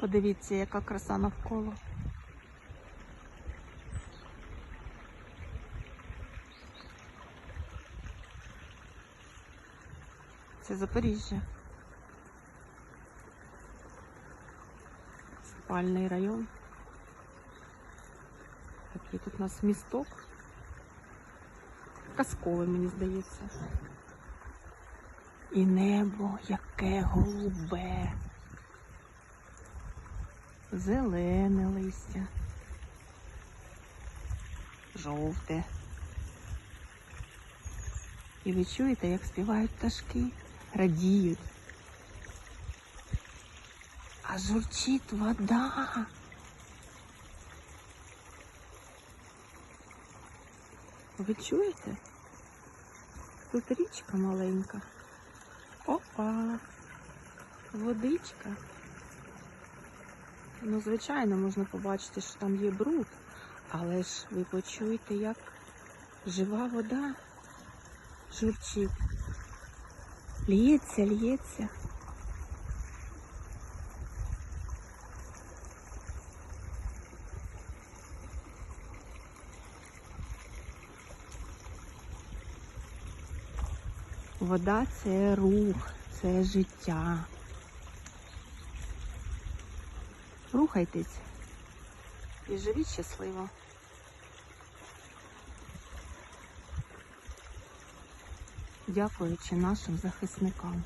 Подивіться, яка краса навколо. Це Запоріжжя. Спальний район. Такий тут у нас місток. Казковий, мені здається. І небо яке голубе. Зелене листя. Жовте. І ви чуєте, як співають пташки, радіють. А журчить вода. Ви чуєте? Тут річка маленька. Опа! Водичка. Ну, звичайно, можна побачити, що там є бруд, але ж ви почуєте, як жива вода журчить. Лється, лється. Вода це рух, це життя. Рухайтесь і живіть щасливо. Дякуючи нашим захисникам.